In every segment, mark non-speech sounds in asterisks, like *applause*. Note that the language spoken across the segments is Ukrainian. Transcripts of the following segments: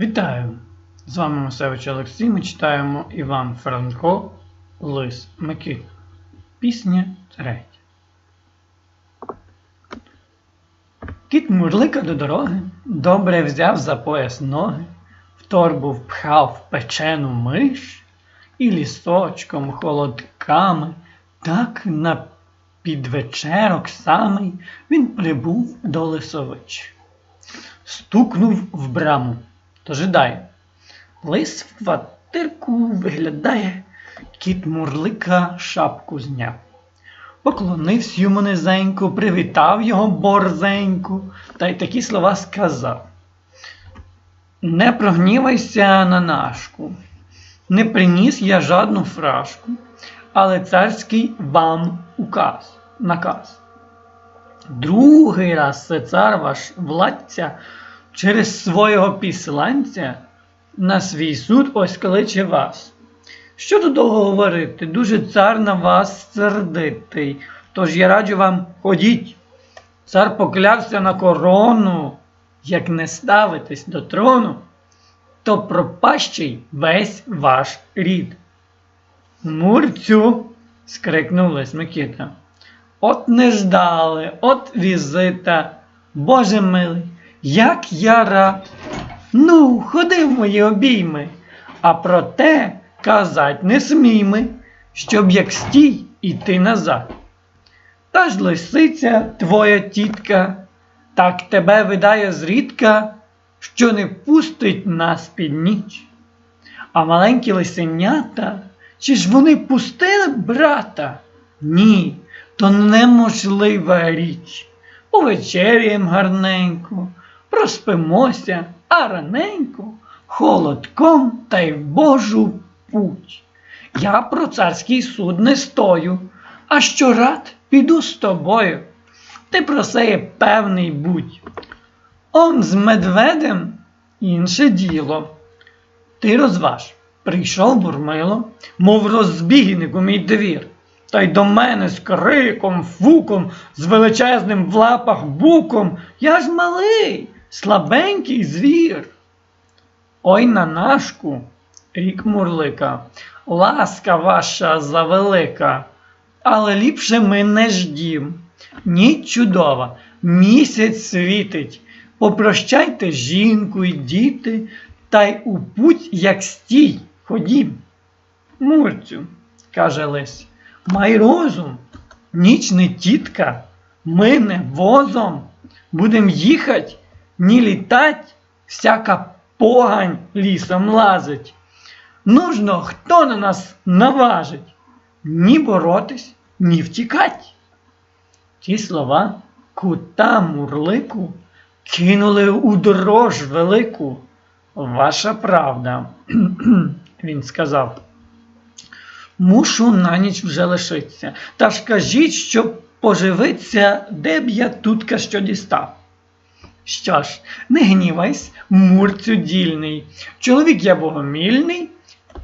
Вітаю! З вами Масевич Олексій. Ми читаємо Іван Франко Лис Микит. Пісня третя. Кіт мурлика до дороги, добре взяв за пояс ноги, в торбу впхав печену миш і лісочком, холодками, так на підвечерок самий він прибув до лисович. Стукнув в браму, то жидає. Лис в квартирку виглядає, кіт мурлика шапку зняв. Поклонився йому низенько, привітав його борзенько, та й такі слова сказав. Не прогнівайся на нашку, не приніс я жадну фрашку, але царський вам указ, наказ. Другий раз це цар ваш владця через свого післанця на свій суд ось кличе вас. Що тут довго говорити? Дуже цар на вас сердитий. Тож я раджу вам ходіть. Цар поклявся на корону, як не ставитесь до трону, то пропащий весь ваш рід. Мурцю. скрикнув Лис Микита. От не ждали, от візита. Боже милий, як я рад. Ну, ходи в мої обійми, а проте казать не смій ми, щоб як стій іти назад. Та ж лисиця твоя тітка, так тебе видає зрідка, що не пустить нас під ніч. А маленькі лисенята, чи ж вони пустили брата? Ні, то неможлива річ. Повечеряєм гарненько, проспимося, а раненько холодком та й в Божу путь. Я про царський суд не стою, а що рад піду з тобою. Ти про це певний будь. Он з медведем інше діло. Ти розваж, прийшов бурмило, мов розбігник у мій двір, та й до мене з криком, фуком, з величезним в лапах буком. Я ж малий, слабенький звір. Ой на нашку, рік мурлика, ласка ваша завелика, але ліпше ми не ждім. Ніч чудова, місяць світить. Попрощайте жінку й діти, та й у путь, як стій, ходім. Мурцю, каже Лесь, май розум, ніч не тітка, ми не возом. Будем їхать, ні літать, всяка погань лісом лазить. Нужно, хто на нас наважить, ні боротись, ні втікать. Ті слова кута мурлику кинули у дорож велику. Ваша правда, *clears throat* він сказав. Мушу на ніч вже лишитися. Та ж кажіть, щоб поживиться, де б я тутка що дістав. Що ж, не гнівайсь, мурцю дільний. Чоловік я богомільний,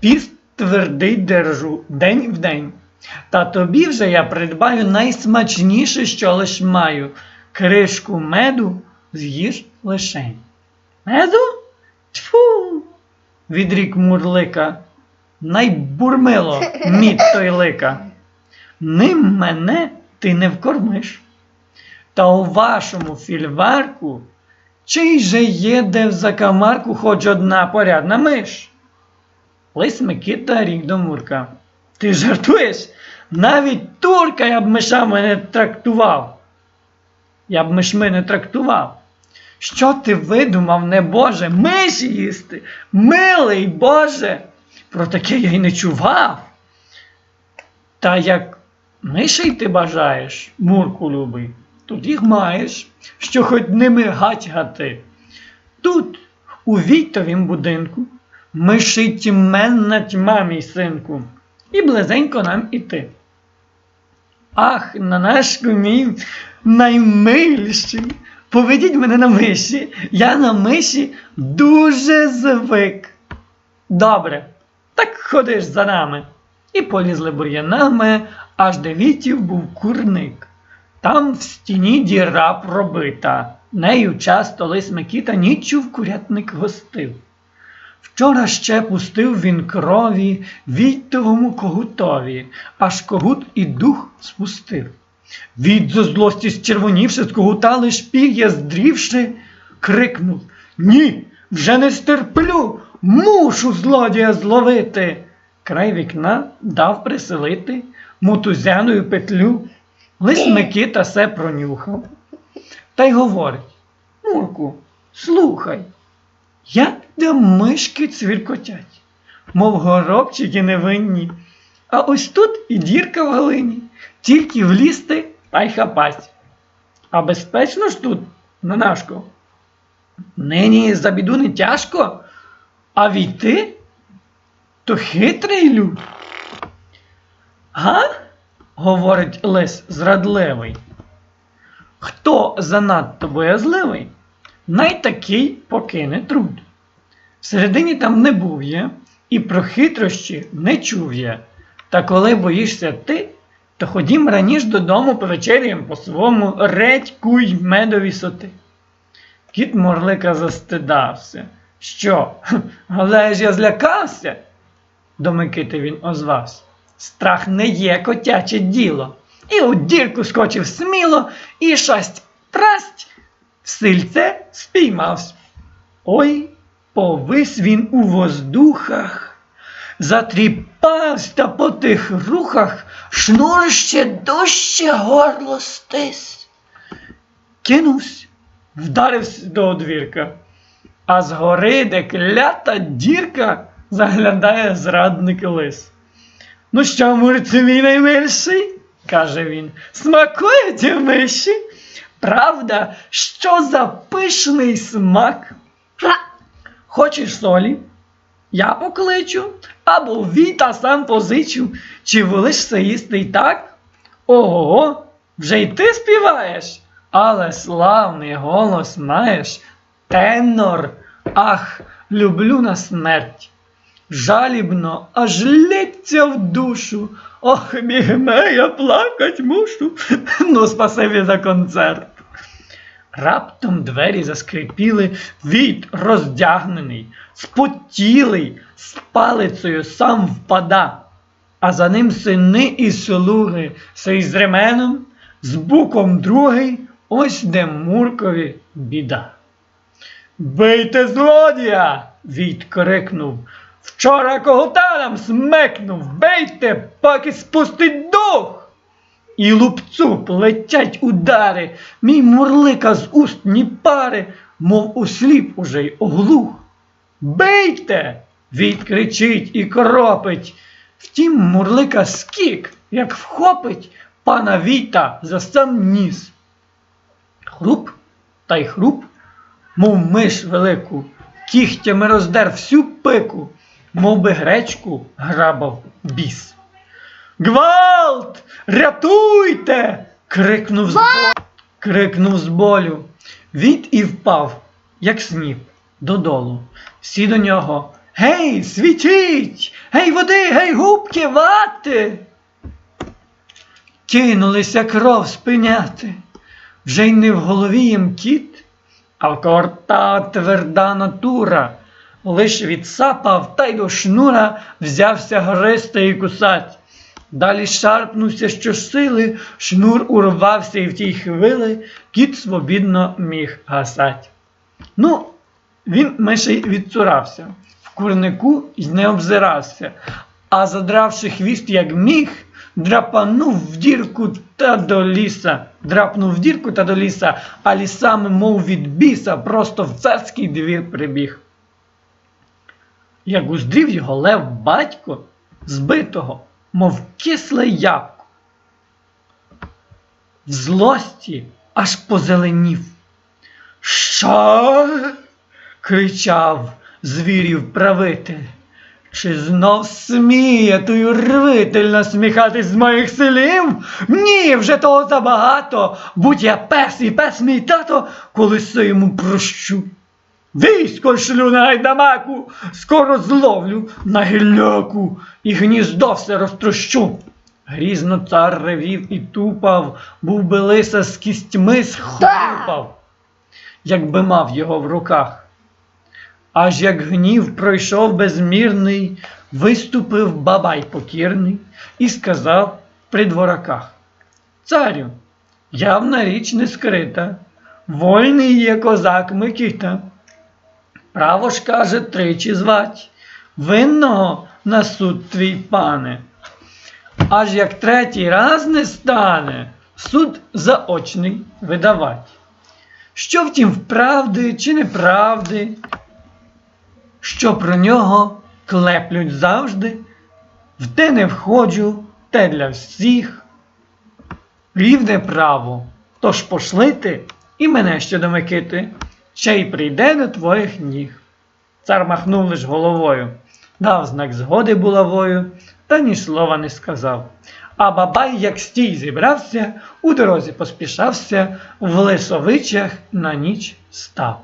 піст твердий держу день в день. Та тобі вже я придбаю найсмачніше, що лиш маю. Кришку меду з'їж лишень. Меду? Тьфу! відрік мурлика. Найбурмило мід той лика. Ним мене ти не вкормиш. Та у вашому фільварку чий же є, де в закамарку хоч одна порядна миш? Лис Микита рік до Мурка. Ти жартуєш? Навіть турка я б мишами не трактував. Я б мишми не трактував. Що ти видумав, не Боже, миші їсти? Милий Боже! Про таке я й не чував. Та як мишей ти бажаєш, Мурку любий, тут їх маєш, що хоч ними гать-гати. Тут, у Війтовім будинку, мишить тьменна тьма, мій синку, і близенько нам іти. Ах, на наш мій наймиліший, поведіть мене на миші, я на миші дуже звик. Добре, так ходиш за нами. І полізли бур'янами, аж де вітів був курник. Там в стіні діра пробита. Нею часто лис Микіта ніччю в курятник гостив. Вчора ще пустив він крові Війтовому когутові, аж когут і дух спустив. Від зо злості зчервонівши, з когута лиш пір'я здрівши, крикнув Ні, вже не стерплю, мушу злодія зловити. Край вікна дав приселити мотузяною петлю. Лиш Микита се пронюхав. Та й говорить Мурку, слухай, як де мишки цвіркотять, мов горобчики невинні. А ось тут і дірка в глині, тільки влізти та й хапать. А безпечно ж тут, Нанашко? Нині за біду не тяжко, а війти то хитрий люд. Га? Говорить лис зрадливий. Хто занадто боязливий, най такий покине труд. Всередині там не був я, і про хитрощі не чув я. Та коли боїшся ти, то ходім раніш додому повечеряєм по своєму редь куй медові соти. Кіт Морлика застидався. Що? *laughs* Але ж я злякався, до Микити він озвався. Страх не є котяче діло. І у дірку скочив сміло, і шасть прасть в сильце спіймався. Ой, повис він у воздухах, затріпався та по тих рухах, шнур ще дужче горло стис. Кинувся, вдарився до одвірка, а згори, де клята дірка, заглядає зрадник лис. Ну що, мурці наймилший? каже він. Смакує ті миші? Правда, що за пишний смак? Ха! Хочеш солі? Я покличу, або віта сам позичу, чи волишся їсти й так? Ого, вже й ти співаєш, але славний голос маєш. Тенор, ах, люблю на смерть. Жалібно, аж лється в душу. Ох, бігме, я плакать мушу. Ну, спасибі за концерт. Раптом двері заскрипіли, від роздягнений, спотілий, з палицею сам впада, а за ним сини і слуги, сей з ременом, з буком другий, ось де Муркові біда. Бийте злодія! Війт крикнув. Вчора когота нам смекнув, бейте, поки спустить дух. І лупцу летять удари, мій мурлика з уст ні пари, мов осліп уже й оглух. Бийте! Війт кричить і кропить. Втім, мурлика скік, як вхопить пана Віта за сам ніс. Хруп та й хруп, мов миш велику, кігтями роздер всю пику, мов би гречку грабав біс. Гвалт! Рятуйте! крикнув з, бо- крикнув з болю. Від і впав, як сніп, додолу. Всі до нього. Гей, світіть! Гей, води, гей, губки, вати! Кинулися кров спиняти. Вже й не в голові їм кіт, а в корта тверда натура. Лиш відсапав та й до шнура взявся гристи і кусать. Далі шарпнувся щосили, шнур урвався і в тій хвили кіт свобідно міг гасать. Ну, він мишей відцурався, в курнику не обзирався, а задравши хвіст, як міг, драпанув в дірку та до ліса, драпнув в дірку та до ліса, а лісами, мов від біса, просто в царський двір прибіг. Як уздрів його лев батько, збитого, мов кисле ябко. В злості аж позеленів. Що? кричав звірів правитель. Чи знов сміє той рвитель насміхатись з моїх селів? Ні, вже того забагато. Будь я пес і пес мій тато, коли се йому прощу. Військо шлю на гайдамаку, скоро зловлю на гілляку і гніздо все розтрощу. Грізно цар ревів і тупав, був би лиса з кістьми схлупав, якби мав його в руках. Аж як гнів пройшов безмірний, виступив бабай покірний і сказав при двораках. Царю, явна річ не скрита, вольний є козак Микита. Право ж каже тричі звать, винного на суд твій пане. Аж як третій раз не стане, суд заочний видавать. Що втім вправди чи неправди, що про нього клеплють завжди, в те не входжу, те для всіх. Рівне право, тож пошлити і мене ще до Микити, ще й прийде до твоїх ніг. Цар махнув лиш головою, дав знак згоди булавою, та ні слова не сказав. А бабай, як стій зібрався, у дорозі поспішався, в лисовичах на ніч став.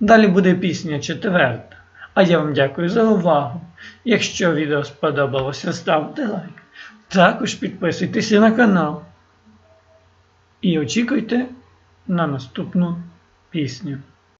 Далі буде пісня четверта. А я вам дякую за увагу. Якщо відео сподобалося, ставте лайк. Також підписуйтеся на канал. І очікуйте на наступну пісню.